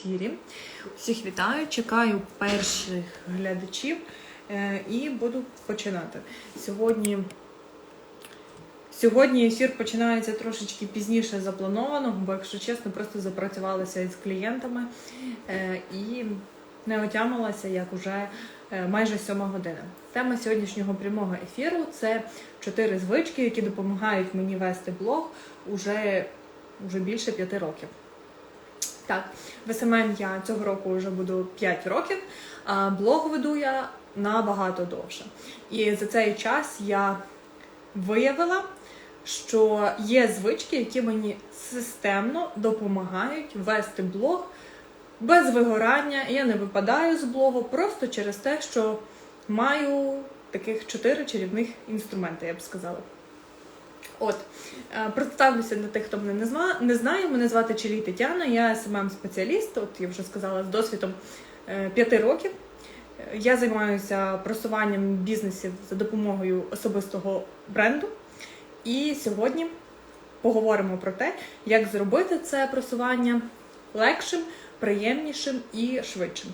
ефірі. Всіх вітаю, чекаю перших глядачів е, і буду починати. Сьогодні, сьогодні ефір починається трошечки пізніше запланованого, бо, якщо чесно, просто запрацювалася із клієнтами е, і не отямилася, як уже е, майже сьома година. Тема сьогоднішнього прямого ефіру це чотири звички, які допомагають мені вести блог уже, уже більше п'яти років. Так, в СММ я цього року вже буду 5 років, а блог веду я набагато довше. І за цей час я виявила, що є звички, які мені системно допомагають вести блог без вигорання. Я не випадаю з блогу просто через те, що маю таких чотири чарівних інструменти, я б сказала. От, е, представлюся для тих, хто мене не зна- не знає. Мене звати Челій Тетяна, я СММ спеціаліст, от я вже сказала, з досвідом е, п'яти років. Е, Я займаюся просуванням бізнесів за допомогою особистого бренду. І сьогодні поговоримо про те, як зробити це просування легшим, приємнішим і швидшим.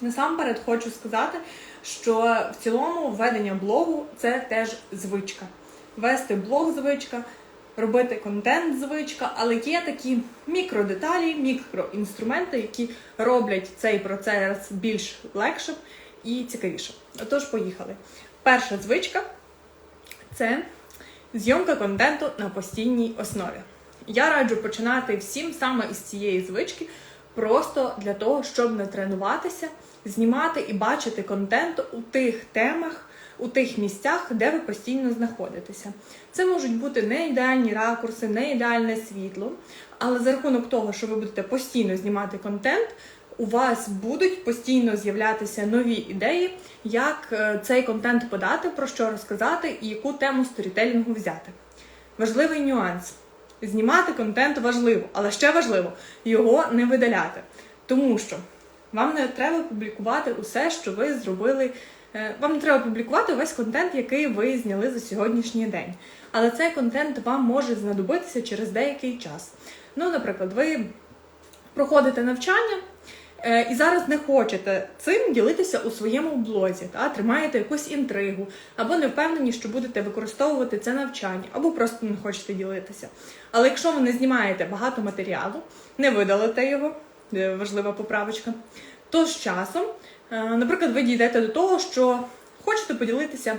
Насамперед хочу сказати, що в цілому ведення блогу це теж звичка. Вести блог звичка, робити контент звичка, але є такі мікродеталі, мікроінструменти, які роблять цей процес більш легшим і цікавішим. Отож, поїхали. Перша звичка це зйомка контенту на постійній основі. Я раджу починати всім саме із цієї звички, просто для того, щоб не тренуватися, знімати і бачити контент у тих темах, у тих місцях, де ви постійно знаходитеся. Це можуть бути не ідеальні ракурси, не ідеальне світло, але за рахунок того, що ви будете постійно знімати контент, у вас будуть постійно з'являтися нові ідеї, як е, цей контент подати, про що розказати і яку тему сторітелінгу взяти. Важливий нюанс. Знімати контент важливо, але ще важливо його не видаляти. Тому що вам не треба публікувати усе, що ви зробили. Е, Вам не треба публікувати весь контент, який ви зняли за сьогоднішній день. Але цей контент вам може знадобитися через деякий час. Ну, наприклад, ви проходите навчання. е, І зараз не хочете цим ділитися у своєму блозі, та тримаєте якусь інтригу, або не впевнені, що будете використовувати це навчання, або просто не хочете ділитися. Але якщо ви не знімаєте багато матеріалу, не видалите його, е, важлива поправочка, то з часом, наприклад, ви дійдете до того, що хочете поділитися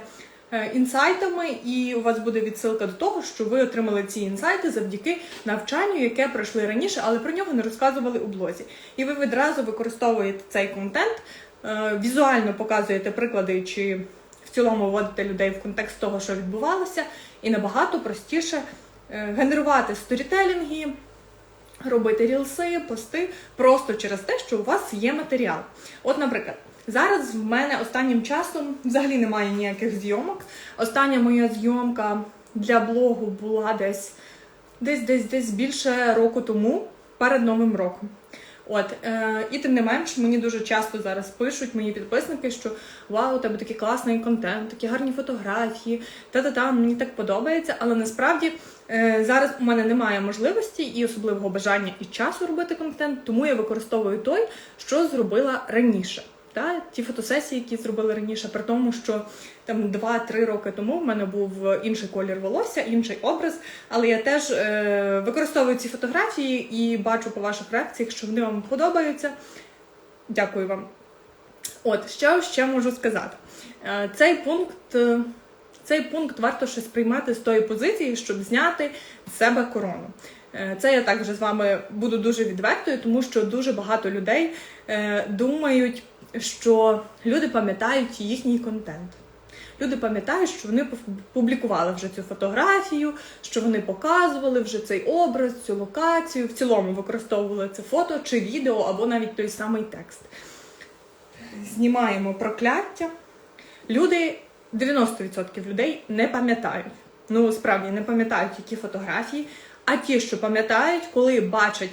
е, інсайтами, і у вас буде відсилка до того, що ви отримали ці інсайти завдяки навчанню, яке пройшли раніше, але про нього не розказували у блозі. І ви відразу використовуєте цей контент, е, візуально показуєте приклади, чи в цілому вводите людей в контекст того, що відбувалося, і набагато простіше е, генерувати сторітелінги, робити рілси, пости просто через те, що у вас є матеріал. От, наприклад, зараз в мене останнім часом взагалі немає ніяких зйомок. Остання моя зйомка для блогу була десь десь десь десь більше року тому, перед Новим роком. От, е, і тим не менш, мені дуже часто зараз пишуть мої підписники, що вау, у тебе такий класний контент, такі гарні фотографії, та-та-та, мені так подобається. Але насправді е, зараз у мене немає можливості і особливого бажання і часу робити контент, тому я використовую той, що зробила раніше. Та, ті фотосесії, які зробили раніше, при тому, що там 2-3 роки тому в мене був інший колір волосся, інший образ. Але я теж е, використовую ці фотографії і бачу по ваших реакціях, що вони вам подобаються. Дякую вам. От, що ще можу сказати. Е, цей пункт. е, Цей пункт варто ще сприймати з тої позиції, щоб зняти з себе корону. Е, Це я також з вами буду дуже відвертою, тому що дуже багато людей е, думають, що люди пам'ятають їхній контент. Люди пам'ятають, що вони публікували вже цю фотографію, що вони показували вже цей образ, цю локацію, в цілому використовували це фото чи відео, або навіть той самий текст. Знімаємо прокляття. Люди, 90% людей не пам'ятають. Ну, справді не пам'ятають, які фотографії, а ті, що пам'ятають, коли бачать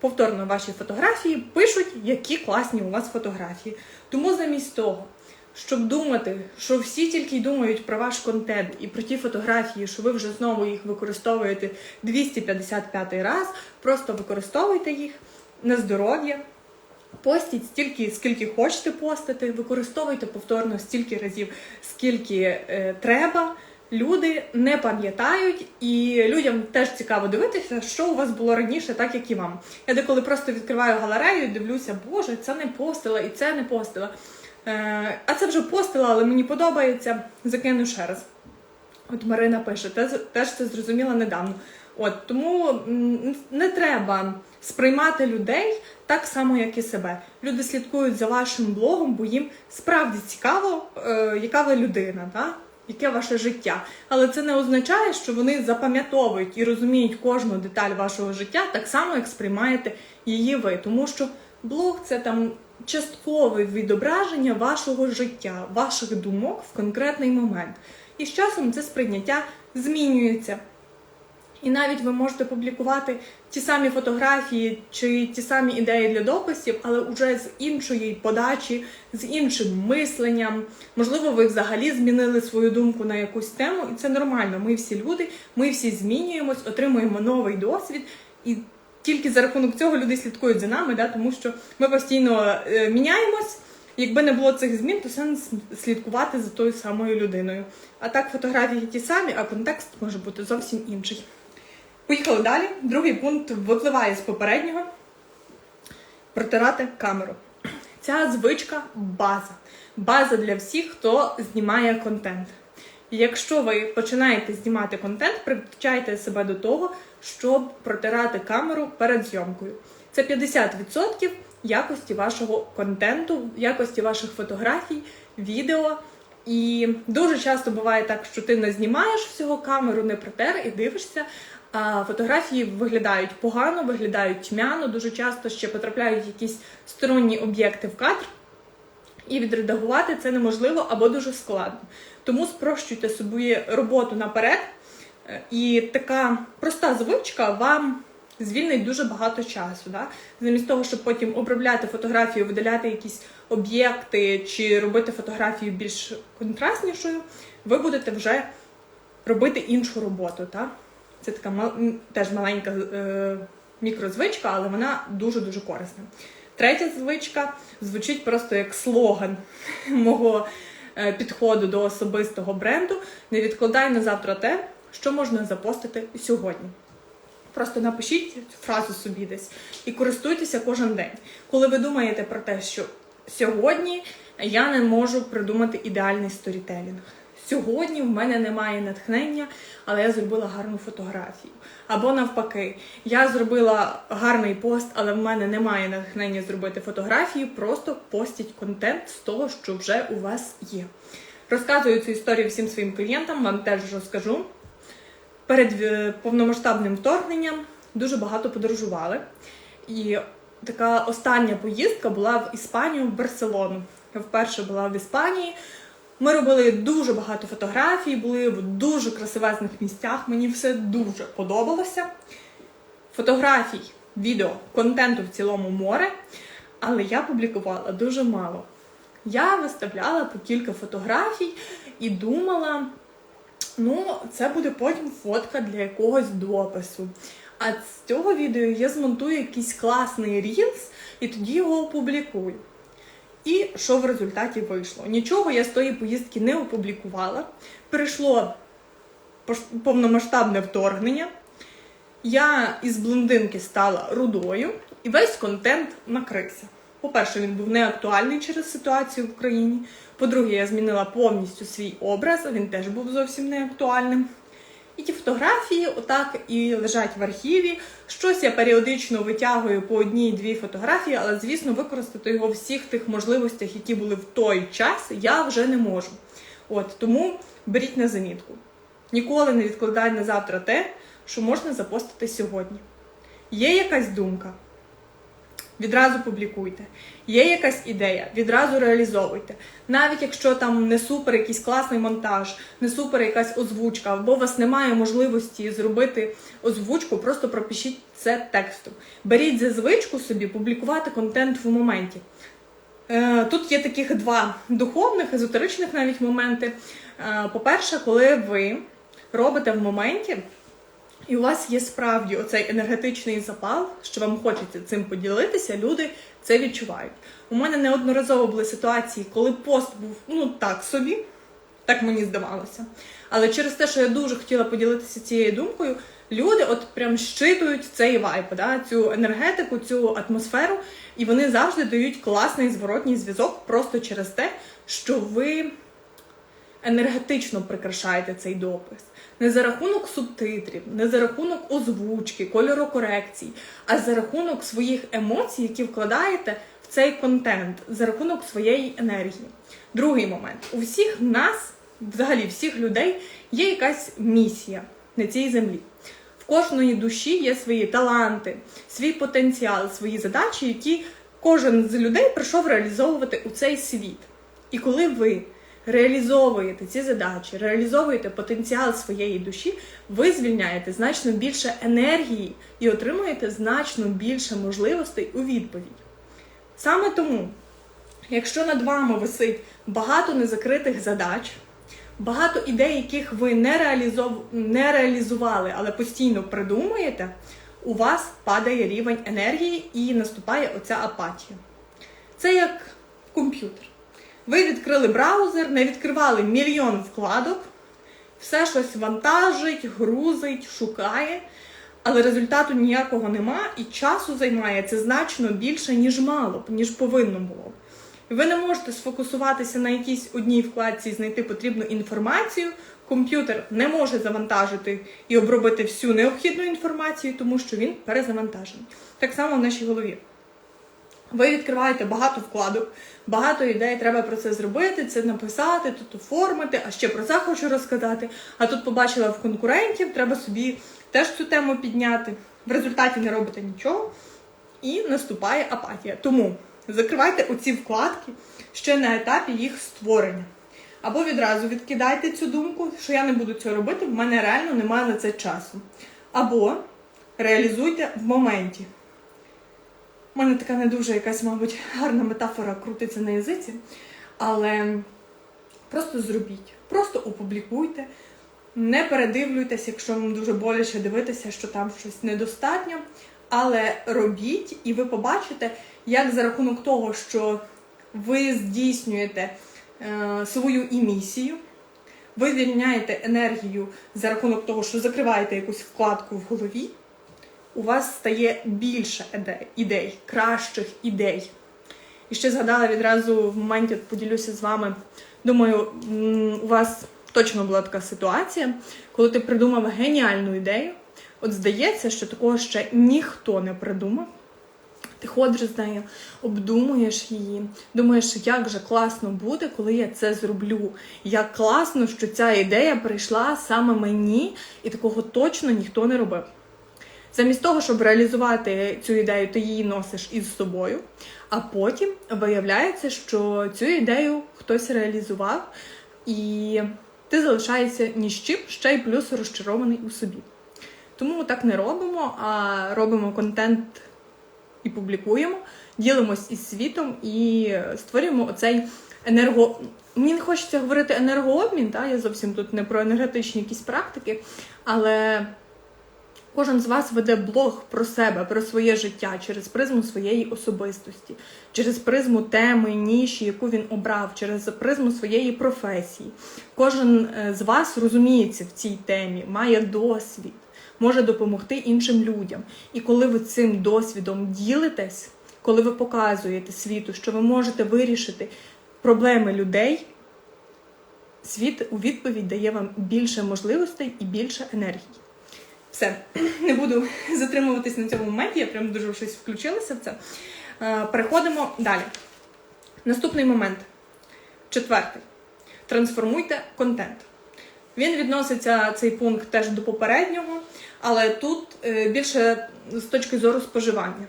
повторно ваші фотографії, пишуть, які класні у вас фотографії. Тому замість того, щоб думати, що всі тільки й думають про ваш контент і про ті фотографії, що ви вже знову їх використовуєте 255 раз, просто використовуйте їх, на здоров'я. Постіть стільки, скільки хочете постити, використовуйте повторно стільки разів, скільки е, треба. Люди не пам'ятають, і людям теж цікаво дивитися, що у вас було раніше, так як і вам. Я деколи просто відкриваю галерею і дивлюся, боже, це не постила і це не постила. Е, а це вже постила, але мені подобається. Закину ще раз. От Марина пише, теж це зрозуміла недавно. От тому не треба сприймати людей так само, як і себе. Люди слідкують за вашим блогом, бо їм справді цікаво, е, яка ви людина, та? Яке ваше життя. Але це не означає, що вони запам'ятовують і розуміють кожну деталь вашого життя так само, як сприймаєте її ви. Тому що блог це там часткове відображення вашого життя, ваших думок в конкретний момент. І з часом це сприйняття змінюється. І навіть ви можете публікувати ті самі фотографії чи ті самі ідеї для дописів, але вже з іншої подачі, з іншим мисленням. Можливо, ви взагалі змінили свою думку на якусь тему, і це нормально. Ми всі люди, ми всі змінюємось, отримуємо новий досвід, і тільки за рахунок цього люди слідкують за нами, да, тому що ми постійно е, міняємось. Якби не було цих змін, то сенс слідкувати за тою самою людиною. А так фотографії ті самі, а контекст може бути зовсім інший. Поїхали далі. Другий пункт випливає з попереднього протирати камеру. Ця звичка база. База для всіх, хто знімає контент. Якщо ви починаєте знімати контент, привчайте себе до того, щоб протирати камеру перед зйомкою. Це 50% якості вашого контенту, якості ваших фотографій, відео. І дуже часто буває так, що ти не знімаєш всього камеру, не протер і дивишся. А фотографії виглядають погано, виглядають тьмяно, дуже часто ще потрапляють якісь сторонні об'єкти в кадр, і відредагувати це неможливо або дуже складно. Тому спрощуйте собі роботу наперед, Е, і така проста звичка вам звільнить дуже багато часу. Да? Замість того, щоб потім обробляти фотографію, видаляти якісь об'єкти чи робити фотографію більш контрастнішою, ви будете вже робити іншу роботу. Так? Це така мал- теж маленька е, мікрозвичка, але вона дуже-дуже корисна. Третя звичка звучить просто як слоган мого е, підходу до особистого бренду. Не відкладай на завтра те, що можна запостити сьогодні. Просто напишіть цю фразу собі десь і користуйтеся кожен день. Коли ви думаєте про те, що сьогодні я не можу придумати ідеальний сторітелінг. Сьогодні в мене немає натхнення, але я зробила гарну фотографію. Або навпаки, я зробила гарний пост, але в мене немає натхнення зробити фотографію. Просто постіть контент з того, що вже у вас є. Розказую цю історію всім своїм клієнтам, вам теж розкажу. Перед е, повномасштабним вторгненням дуже багато подорожували. І така остання поїздка була в Іспанію, в Барселону. Я вперше була в Іспанії. Ми робили дуже багато фотографій, були в дуже красивезних місцях. Мені все дуже подобалося. Фотографій, відео, контенту в цілому море, але я публікувала дуже мало. Я виставляла по кілька фотографій і думала, ну, це буде потім фотка для якогось допису. А з цього відео я змонтую якийсь класний рілс і тоді його опублікую. І що в результаті вийшло? Нічого я з тої поїздки не опублікувала. Прийшло повномасштабне вторгнення. Я із блондинки стала рудою, і весь контент накрився. По-перше, він був неактуальний через ситуацію в Україні. По-друге, я змінила повністю свій образ, він теж був зовсім неактуальним. І ті фотографії отак і лежать в архіві. Щось я періодично витягую по одній-дві фотографії, але звісно, використати його в всіх тих можливостях, які були в той час, я вже не можу. От тому беріть на замітку. Ніколи не відкладай на завтра те, що можна запостити сьогодні. Є якась думка, відразу публікуйте. Є якась ідея, відразу реалізовуйте. Навіть якщо там не супер якийсь класний монтаж, не супер якась озвучка, або у вас немає можливості зробити озвучку, просто пропишіть це текстом. Беріть за звичку собі публікувати контент в моменті. Е, Тут є таких два духовних, езотеричних навіть моменти. Е, По-перше, коли ви робите в моменті, і у вас є справді оцей енергетичний запал, що вам хочеться цим поділитися, люди це відчувають. У мене неодноразово були ситуації, коли пост був ну так собі, так мені здавалося. Але через те, що я дуже хотіла поділитися цією думкою, люди от прям щитують цей вайб, да, цю енергетику, цю атмосферу, і вони завжди дають класний зворотній зв'язок просто через те, що ви енергетично прикрашаєте цей допис. Не за рахунок субтитрів, не за рахунок озвучки, кольорокорекцій, а за рахунок своїх емоцій, які вкладаєте в цей контент, за рахунок своєї енергії. Другий момент: у всіх нас, взагалі, всіх людей, є якась місія на цій землі. В кожної душі є свої таланти, свій потенціал, свої задачі, які кожен з людей прийшов реалізовувати у цей світ. І коли ви реалізовуєте ці задачі, реалізовуєте потенціал своєї душі, ви звільняєте значно більше енергії і отримуєте значно більше можливостей у відповідь. Саме тому, якщо над вами висить багато незакритих задач, багато ідей, яких ви не, реалізов... не реалізували, але постійно придумуєте, у вас падає рівень енергії і наступає оця апатія. Це як комп'ютер. Ви відкрили браузер, не відкривали мільйон вкладок, все щось вантажить, грузить, шукає, але результату ніякого нема, і часу займає це значно більше, ніж мало б, ніж повинно було. Ви не можете сфокусуватися на якійсь одній вкладці і знайти потрібну інформацію. Комп'ютер не може завантажити і обробити всю необхідну інформацію, тому що він перезавантажений. Так само в нашій голові. Ви відкриваєте багато вкладок, багато ідей, треба про це зробити, це написати, тут оформити, а ще про це хочу розказати. А тут побачила в конкурентів, треба собі теж цю тему підняти. В результаті не робите нічого і наступає апатія. Тому закривайте оці вкладки ще на етапі їх створення. Або відразу відкидайте цю думку, що я не буду цього робити, в мене реально немає на це часу. Або реалізуйте в моменті. У мене така не дуже якась, мабуть, гарна метафора крутиться на язиці, але просто зробіть, просто опублікуйте, не передивлюйтесь, якщо вам дуже боляче дивитися, що там щось недостатньо. Але робіть, і ви побачите, як за рахунок того, що ви здійснюєте е, свою і ви звільняєте енергію за рахунок того, що закриваєте якусь вкладку в голові у вас стає більше ідей, кращих ідей. І ще згадала відразу в моменті, поділюся з вами. Думаю, у вас точно була така ситуація, коли ти придумав геніальну ідею. От здається, що такого ще ніхто не придумав. Ти ходиш з нею, обдумуєш її, думаєш, як же класно буде, коли я це зроблю. Як класно, що ця ідея прийшла саме мені, і такого точно ніхто не робив. Замість того, щоб реалізувати цю ідею, ти її носиш із собою, а потім виявляється, що цю ідею хтось реалізував, і ти залишаєшся ні з чим, ще й плюс розчарований у собі. Тому так не робимо, а робимо контент і публікуємо, ділимось із світом і створюємо оцей енерго. Мені не хочеться говорити енергообмін, та? я зовсім тут не про енергетичні якісь практики, але. Кожен з вас веде блог про себе, про своє життя через призму своєї особистості, через призму теми, ніші, яку він обрав, через призму своєї професії. Кожен е, з вас розуміється в цій темі, має досвід, може допомогти іншим людям. І коли ви цим досвідом ділитесь, коли ви показуєте світу, що ви можете вирішити проблеми людей, світ у відповідь дає вам більше можливостей і більше енергії. Все, не буду затримуватись на цьому моменті, я прям дуже щось включилася в це. Е, переходимо далі. Наступний момент. Четвертий. Трансформуйте контент. Він відноситься цей пункт теж до попереднього, але тут е, більше з точки зору споживання.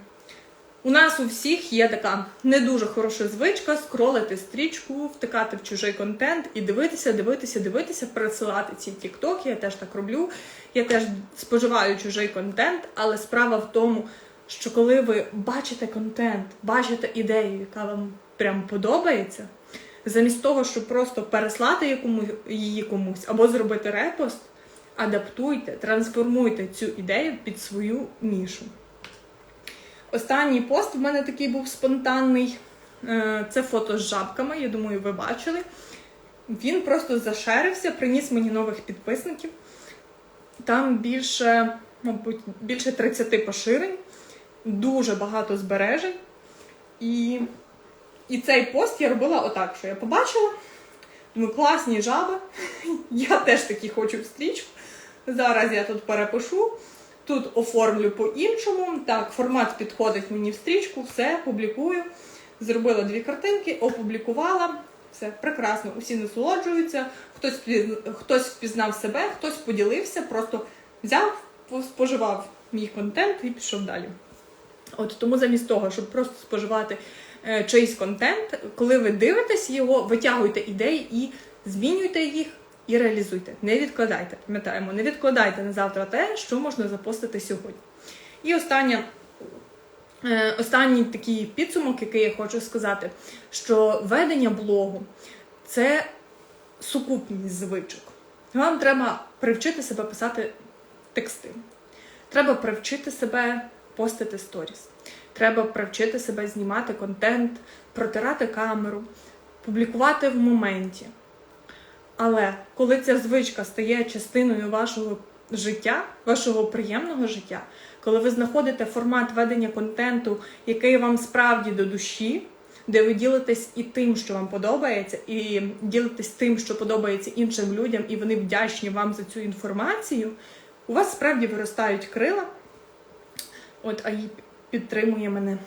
У нас у всіх є така не дуже хороша звичка скролити стрічку, втикати в чужий контент і дивитися, дивитися, дивитися, пересилати ці тіктоки. Я теж так роблю. Я теж споживаю чужий контент, але справа в тому, що коли ви бачите контент, бачите ідею, яка вам прям подобається, замість того, щоб просто переслати якому, її комусь або зробити репост, адаптуйте, трансформуйте цю ідею під свою нішу. Останній пост в мене такий був спонтанний. Е, Це фото з жабками, я думаю, ви бачили. Він просто зашерився, приніс мені нових підписників. Там більше, мабуть, більше 30 поширень, дуже багато збережень. І, і цей пост я робила отак, що я побачила. Думаю, класні жаби. Я теж такі хочу в стрічку. Зараз я тут перепишу. Тут оформлю по-іншому. Так, формат підходить мені в стрічку, все, публікую. Зробила дві картинки, опублікувала. Все прекрасно, усі насолоджуються. Хтось хтось впізнав себе, хтось поділився, просто взяв, споживав мій контент і пішов далі. От тому замість того, щоб просто споживати е, чийсь контент, коли ви дивитесь його, витягуйте ідеї і змінюйте їх і реалізуйте. Не відкладайте. Пам'ятаємо, не відкладайте на завтра те, що можна запостити сьогодні. І остання Е, Останній такий підсумок, який я хочу сказати, що ведення блогу це сукупність звичок. Вам треба привчити себе писати тексти. Треба привчити себе постити сторіс. Треба привчити себе знімати контент, протирати камеру, публікувати в моменті. Але коли ця звичка стає частиною вашого життя, вашого приємного життя, коли ви знаходите формат ведення контенту, який вам справді до душі, де ви ділитесь і тим, що вам подобається, і ділитесь тим, що подобається іншим людям, і вони вдячні вам за цю інформацію, у вас справді виростають крила. От, а її підтримує мене.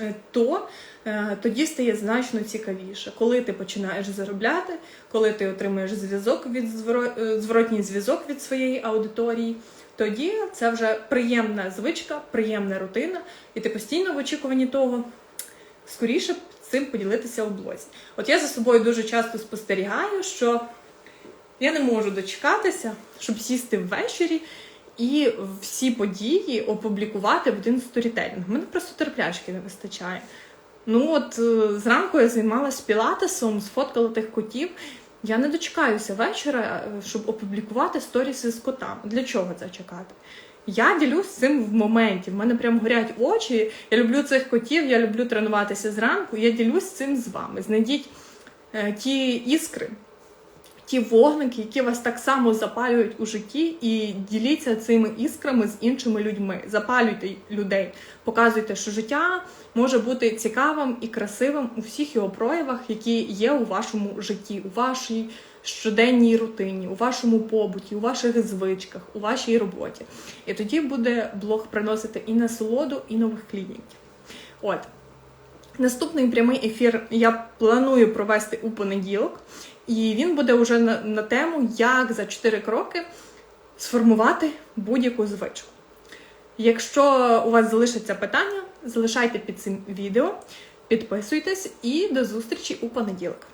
Е, То е, тоді стає значно цікавіше, коли ти починаєш заробляти, коли ти отримуєш зв'язок від е, зворотній зв'язок від своєї аудиторії, тоді це вже приємна звичка, приємна рутина, і ти постійно в очікуванні того, скоріше цим поділитися у блозі. От я за собою дуже часто спостерігаю, що я не можу дочекатися, щоб сісти ввечері і всі події опублікувати в один сторітелінг. У мене просто терплячки не вистачає. Ну от е, зранку я займалася пілатесом, сфоткала тих котів. Я не дочекаюся вечора, е, щоб опублікувати сторіси з котами. Для чого це чекати? Я ділюсь цим в моменті. В мене прям горять очі. Я люблю цих котів, я люблю тренуватися зранку. Я ділюсь цим з вами. Знайдіть е, ті іскри, ті вогники, які вас так само запалюють у житті, і діліться цими іскрами з іншими людьми. Запалюйте людей, показуйте, що життя може бути цікавим і красивим у всіх його проявах, які є у вашому житті, у вашій щоденній рутині, у вашому побуті, у ваших звичках, у вашій роботі. І тоді буде блог приносити і насолоду, і нових клієнтів. От. Наступний прямий ефір я планую провести у понеділок, і він буде вже на, на тему, як за 4 кроки сформувати будь-яку звичку. Якщо у вас залишаться питання, залишайте під цим відео, підписуйтесь і до зустрічі у понеділок.